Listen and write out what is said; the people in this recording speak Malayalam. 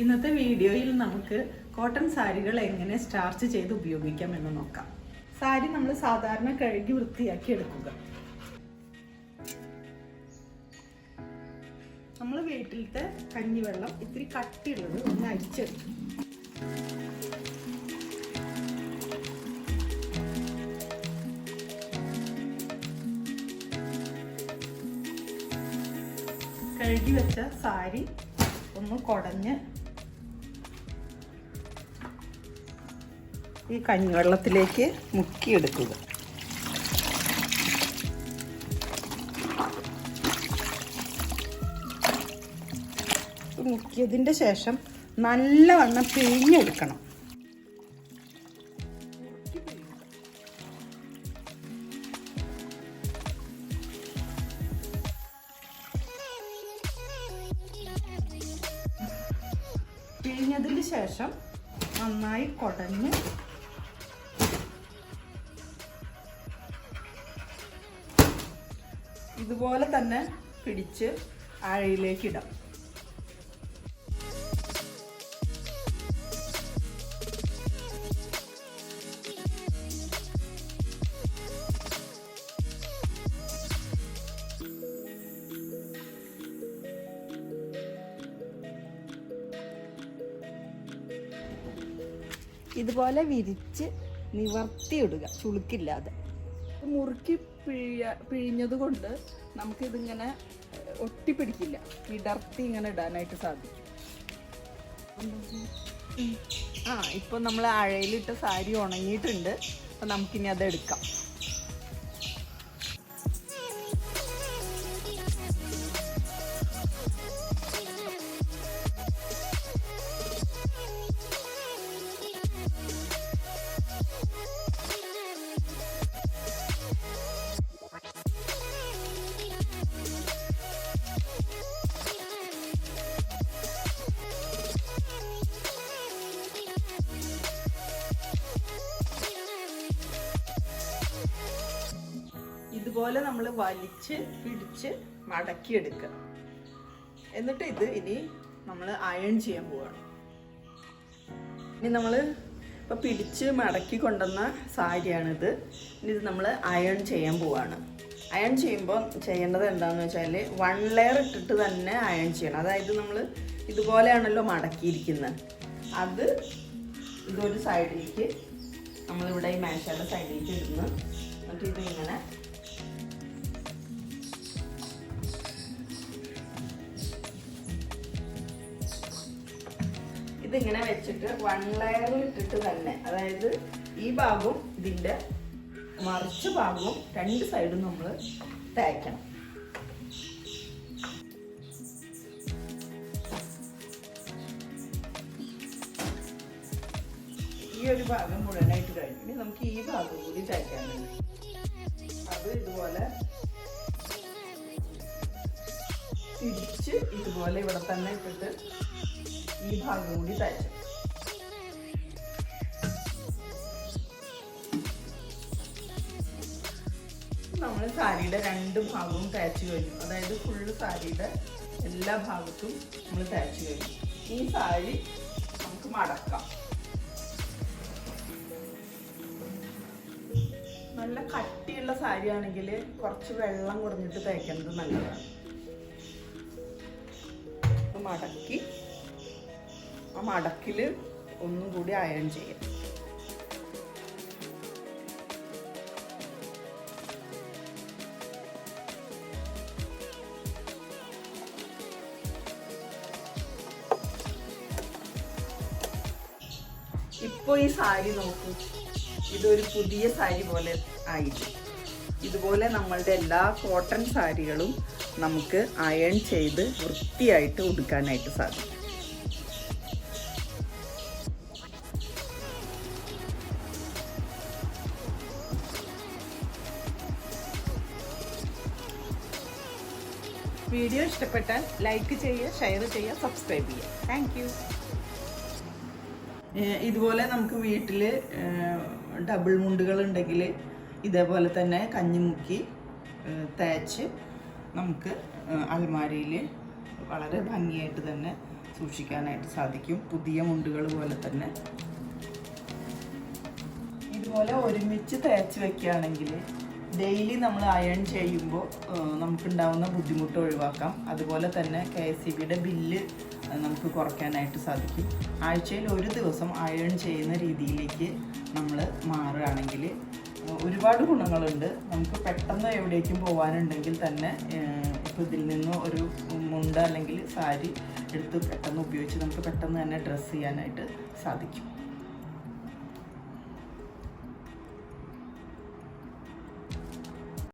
ഇന്നത്തെ വീഡിയോയിൽ നമുക്ക് കോട്ടൺ സാരികൾ എങ്ങനെ സ്റ്റാർച്ച് ചെയ്ത് ഉപയോഗിക്കാം എന്ന് നോക്കാം. സാരി നമ്മൾ സാധാരണ കഴുകി വൃത്തിയാക്കി എടുക്കുക. നമ്മൾ വീട്ടിലത്തെ കഞ്ഞിവെള്ളം ഇത്തിരി കട്ടിയുള്ളത് ഒന്ന് അരിച്ചെടുക്കും. കഴുകി വെച്ച സാരി ഒന്ന് കുടഞ്ഞ് ഈ കഞ്ഞിവെള്ളത്തിലേക്ക് മുക്കിയെടുക്കുക. മുക്കിയതിന്റെ ശേഷം നല്ലവണ്ണം പിഴിഞ്ഞെടുക്കണം. പിഴിഞ്ഞതിന് ശേഷം നന്നായി കുടഞ്ഞ് ഇതുപോലെ തന്നെ പിടിച്ച് ആഴയിലേക്ക് ഇടാം. ഇതുപോലെ വിരിച്ച് നിവർത്തിയിടുക ചുളുക്കില്ലാതെ. മുറുക്കി പിഴിയ പിഴിഞ്ഞത് കൊണ്ട് നമുക്കിതിങ്ങനെ ഒട്ടിപ്പിടിക്കില്ല. വിടർത്തി ഇങ്ങനെ ഇടാനായിട്ട് സാധിക്കും. ആ ഇപ്പൊ നമ്മൾ അഴയിലിട്ട സാരി ഉണങ്ങിയിട്ടുണ്ട്. അപ്പൊ നമുക്കിനി അത് എടുക്കാം ഇതുപോലെ നമ്മൾ വലിച്ച് പിടിച്ച് മടക്കിയെടുക്കുക. എന്നിട്ട് ഇത് ഇനി നമ്മൾ അയൺ ചെയ്യാൻ പോവാണ്. ഇനി നമ്മൾ ഇപ്പം പിടിച്ച് മടക്കി കൊണ്ടുവന്ന സാരിയാണിത്. ഇനി ഇത് നമ്മൾ അയൺ ചെയ്യാൻ പോവാണ്. അയൺ ചെയ്യുമ്പോൾ ചെയ്യേണ്ടത് എന്താണെന്ന് വെച്ചാൽ വൺ ലെയർ ഇട്ടിട്ട് തന്നെ അയൺ ചെയ്യണം. അതായത് നമ്മൾ ഇതുപോലെയാണല്ലോ മടക്കിയിരിക്കുന്നത് അത് ഇതൊരു സൈഡിലേക്ക് നമ്മളിവിടെ ഈ മേശയുടെ സൈഡിലേക്ക് ഇടുന്നു. എന്നിട്ട് ഇത് ഇതിങ്ങനെ വെച്ചിട്ട് വൺ ലെയറിൽ ഇട്ടിട്ട് തന്നെ അതായത് ഈ ഭാഗവും ഇതിന്റെ മറിച്ച് ഭാഗവും രണ്ട് സൈഡും നമ്മൾ തേക്കണം. ഈ ഒരു ഭാഗം മുഴുവനായിട്ട് കഴിഞ്ഞിട്ട് നമുക്ക് ഈ ഭാഗം കൂടി തയ്ക്കാൻ അത് ഇതുപോലെ തിരിച്ച് ഇതുപോലെ ഇവിടെ തന്നെ ഇട്ടിട്ട് ഈ ഭാഗം കൂടി തയ്ച്ചു. നമ്മൾ സാരിയുടെ രണ്ട് ഭാഗവും തയ്ച്ചു കഴിഞ്ഞു. അതായത് ഫുള്ള് സാരിയുടെ എല്ലാ ഭാഗത്തും നമ്മൾ തയ്ച്ചു കഴിഞ്ഞു. ഈ സാരി നമുക്ക് മടക്കാം. നല്ല കട്ടിയുള്ള സാരിയാണെങ്കിൽ കുറച്ച് വെള്ളം കുറഞ്ഞിട്ട് തയ്ക്കുന്നത് നല്ലതാണ്. മടക്കി ആ മടക്കിൽ ഒന്നും കൂടി അയൺ ചെയ്യാം. ഇപ്പോൾ ഈ സാരി നോക്കൂ. ഇതൊരു പുതിയ സാരി പോലെ ആയിട്ട് ഇതുപോലെ നമ്മളുടെ എല്ലാ കോട്ടൺ സാരികളും നമുക്ക് അയൺ ചെയ്ത് വൃത്തിയായിട്ട് ഉടുക്കാനായിട്ട് സാധിക്കും. വീഡിയോ ഇഷ്ടപ്പെട്ടാൽ ലൈക്ക് ചെയ്യുക ഷെയർ ചെയ്യുക സബ്സ്ക്രൈബ് ചെയ്യുക. താങ്ക് യു ഇതുപോലെ നമുക്ക് വീട്ടിൽ ഡബിൾ മുണ്ടുകൾ ഉണ്ടെങ്കിൽ ഇതേപോലെ തന്നെ കഞ്ഞിമുക്കി തേച്ച് നമുക്ക് അൽമാരിയിൽ വളരെ ഭംഗിയായിട്ട് തന്നെ സൂക്ഷിക്കാനായിട്ട് സാധിക്കും. പുതിയ മുണ്ടുകൾ പോലെ തന്നെ. ഇതുപോലെ ഒരുമിച്ച് തേച്ച് വെക്കുകയാണെങ്കിൽ ഡെയിലി നമ്മൾ അയൺ ചെയ്യുമ്പോൾ നമുക്കുണ്ടാവുന്ന ബുദ്ധിമുട്ട് ഒഴിവാക്കാം. അതുപോലെ തന്നെ കെ എസ് സി ബിയുടെ ബില്ല് നമുക്ക് കുറയ്ക്കാനായിട്ട് സാധിക്കും. ആഴ്ചയിൽ ഒരു ദിവസം അയൺ ചെയ്യുന്ന രീതിയിലേക്ക് നമ്മൾ മാറുകയാണെങ്കിൽ ഒരുപാട് ഗുണങ്ങളുണ്ട്. നമുക്ക് പെട്ടെന്ന് എവിടേക്കും പോകാനുണ്ടെങ്കിൽ തന്നെ ഇപ്പോൾ ഇതിൽ നിന്ന് ഒരു മുണ്ട് അല്ലെങ്കിൽ സാരി എടുത്ത് പെട്ടെന്ന് ഉപയോഗിച്ച് നമുക്ക് പെട്ടെന്ന് തന്നെ ഡ്രസ്സ് ചെയ്യാനായിട്ട് സാധിക്കും.